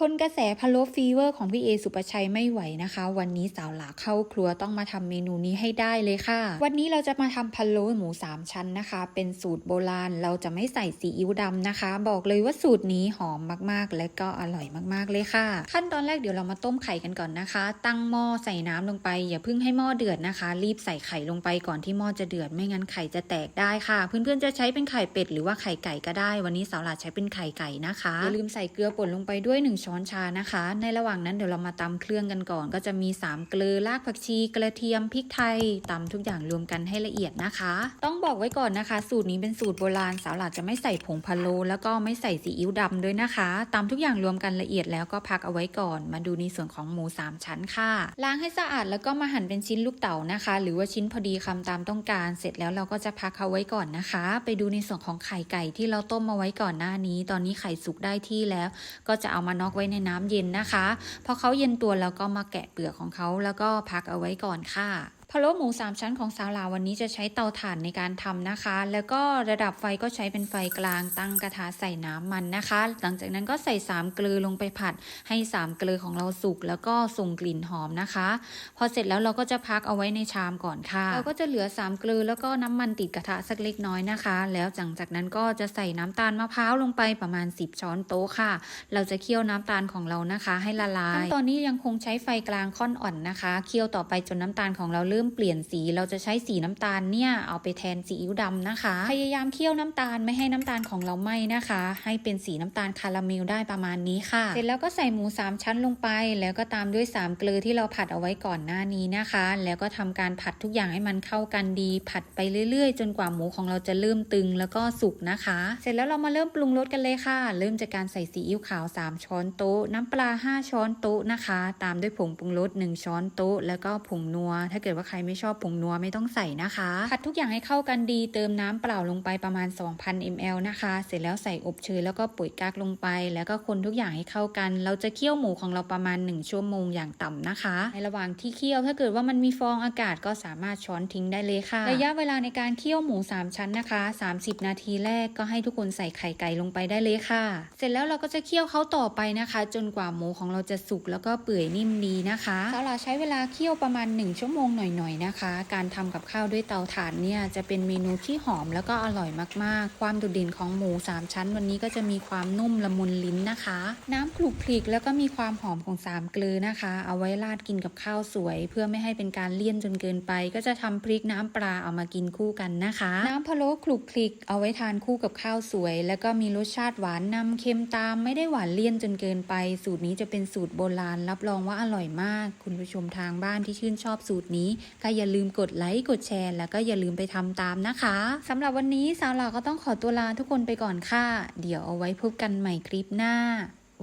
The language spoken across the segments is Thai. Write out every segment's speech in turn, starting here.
ทนกระแสพะโล้ฟีเวอร์ของพี่เอสุปชัยไม่ไหวนะคะ วันนี้สาวหลาเข้าครัวต้องมาทำเมนูนี้ให้ได้เลยค่ะ วันนี้เราจะมาทำพะโล้หมูสามชั้นนะคะ เป็นสูตรโบราณ เราจะไม่ใส่ซีอิ๊วดำนะคะ บอกเลยว่าสูตรนี้หอมมากๆ และก็อร่อยมากๆเลยค่ะ ขั้นตอนแรกเดี๋ยวเรามาต้มไข่กันก่อนนะคะ ตั้งหม้อใส่น้ำลงไป อย่าเพิ่งให้หม้อเดือดนะคะ รีบใส่ไข่ลงไปก่อนที่หม้อจะเดือดไม่งั้นไข่จะแตกได้ค่ะ เพื่อนๆจะใช้เป็นไข่เป็ดหรือว่าไข่ไก่ก็ได้ วันนี้สาวหลาใช้เป็นไข่ไก่นะคะอย่าลืมใส่เกลือป่นลงไปด้วยหนึ่งช้อนชานะคะ ในระหว่างนั้นเดี๋ยวเรามาตำเครื่องกันก่อน ก็จะมี 3 เกลือรากผักชีกระเทียมพริกไทยตำทุกอย่างรวมกันให้ละเอียดนะคะ ต้องบอกไว้ก่อนนะคะ สูตรนี้เป็นสูตรโบราณสาวหลาดจะไม่ใส่ผงพะโล้แล้วก็ไม่ใส่ซีอิ๊วดำด้วยนะคะตำทุกอย่างรวมกันละเอียดแล้วก็พักเอาไว้ก่อน มาดูในส่วนของหมู 3 ชั้นค่ะ ล้างให้สะอาดแล้วก็มาหั่นเป็นชิ้นลูกเต๋านะคะ หรือว่าชิ้นพอดีคำตามต้องการ เสร็จแล้วเราก็จะพักเอาไว้ก่อนนะคะ ไปดูในส่วนของไข่ไก่ที่เราต้มมาไว้ก่อนหน้านี้ ตอนนี้ไข่สุกได้ที่แล้ว ก็จะเอามานอกไว้ในน้ำเย็นนะคะพอเขาเย็นตัวแล้วก็มาแกะเปลือกของเขาแล้วก็พักเอาไว้ก่อนค่ะ พะโล้หมู3ชั้นของสาวลาววันนี้จะใช้เตาถ่านในการทำนะคะ แล้วก็ระดับไฟก็ใช้เป็นไฟกลางตั้งกระทะใส่น้ำมันนะคะ หลังจากนั้นก็ใส่3เกลือลงไปผัด ให้3เกลือของเราสุกแล้วก็ส่งกลิ่นหอมนะคะ พอเสร็จแล้วเราก็จะพักเอาไว้ในชามก่อนค่ะเราก็จะเหลือ3เกลือแล้วก็น้ำมันติดกระทะสักเล็กน้อยนะคะ แล้วหลังจากนั้นก็จะใส่น้ำตาลมะพร้าวลงไปประมาณ 10 ช้อนโต๊ะค่ะ เราจะเคี่ยวน้ำตาลของเรานะคะ ให้ละลายขั้นตอนนี้ยังคงใช้ไฟกลางค่อนอ่อนนะคะเคี่ยวต่อไปจนน้ำตาลของเราเริ่มเปลี่ยนสี เราจะใช้สีน้ำตาลเนี่ยเอาไปแทนซีอิ๊วดำนะคะ พยายามเคี่ยวน้ำตาลไม่ให้น้ำตาลของเราไหม้นะคะ ให้เป็นสีน้ำตาลคาราเมลได้ประมาณนี้ค่ะ เสร็จแล้วก็ใส่หมู 3 ชั้นลงไป แล้วก็ตามด้วย 3 เกลือที่เราผัดเอาไว้ก่อนหน้านี้นะคะ แล้วก็ทำการผัดทุกอย่างให้มันเข้ากันดี ผัดไปเรื่อยๆ จนกว่าหมูของเราจะเริ่มตึงแล้วก็สุกนะคะ เสร็จแล้วเรามาเริ่มปรุงรสกันเลยค่ะ เริ่มจากการใส่ซีอิ๊วขาว 3 ช้อนโต๊ะ น้ำปลา 5 ช้อนโต๊ะนะคะ ตามด้วยผงปรุงรส 1 ช้อนโต๊ะ แล้วก็ผงนัว ถ้าเกิดว่าใครไม่ชอบผงนัวไม่ต้องใส่นะคะผัดทุกอย่างให้เข้ากันดีเติมน้ำเปล่าลงไปประมาณ 2,000 ml นะคะ เสร็จแล้วใส่อบเชยแล้วก็ปุ๋ยกักลงไป แล้วก็คนทุกอย่างให้เข้ากัน เราจะเคี่ยวหมูของเราประมาณ 1 ชั่วโมงอย่างต่ำนะคะ ในระหว่างที่เคี่ยวถ้าเกิดว่ามันมีฟองอากาศก็สามารถช้อนทิ้งได้เลยค่ะ ระยะเวลาในการเคี่ยวหมู 3 ชั้นนะคะ 30 นาทีแรกก็ให้ทุกคนใส่ไข่ไก่ลงไปได้เลยค่ะ เสร็จแล้วเราก็จะเคี่ยวเขาต่อไปนะคะ จนกว่าหมูของเราจะสุกแล้วก็เปื่อยนิ่มดีนะคะสาวลาใช้เวลาเคี่ยวประมาณ 1 ชั่วโมงหน่อยๆนะคะ การทำกับข้าวด้วยเตาถ่านเนี่ยจะเป็นเมนูที่หอมแล้วก็อร่อยมากๆ ความโดดเด่นของหมู 3 ชั้น วันนี้ก็จะมีความนุ่มละมุนลิ้นนะคะ น้ำคลุกคลิกแล้วก็มีความหอมของ 3 เกลือนะคะ เอาไว้ราดกินกับข้าวสวย เพื่อไม่ให้เป็นการเลี่ยนจนเกินไป ก็จะทำพริกน้ำปลาเอามากินคู่กันนะคะ น้ำพะโล้คลุกคลิกเอาไว้ทานคู่กับข้าวสวย แล้วก็มีรสชาติหวานนำเค็มตาม ไม่ได้หวานเลี่ยนจนเกินไป สูตรนี้จะเป็นสูตรโบราณรับรองว่าอร่อยมาก คุณผู้ชมทางบ้านที่ชื่นชอบสูตรนี้ก็อย่าลืมกดไลค์กดแชร์ แล้วก็อย่าลืมไปทำตามนะคะสำหรับวันนี้สาวหล่อก็ต้องขอตัวลาทุกคนไปก่อนค่ะ เดี๋ยวเอาไว้พบกันใหม่คลิปหน้า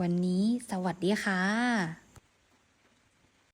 วันนี้สวัสดีค่ะ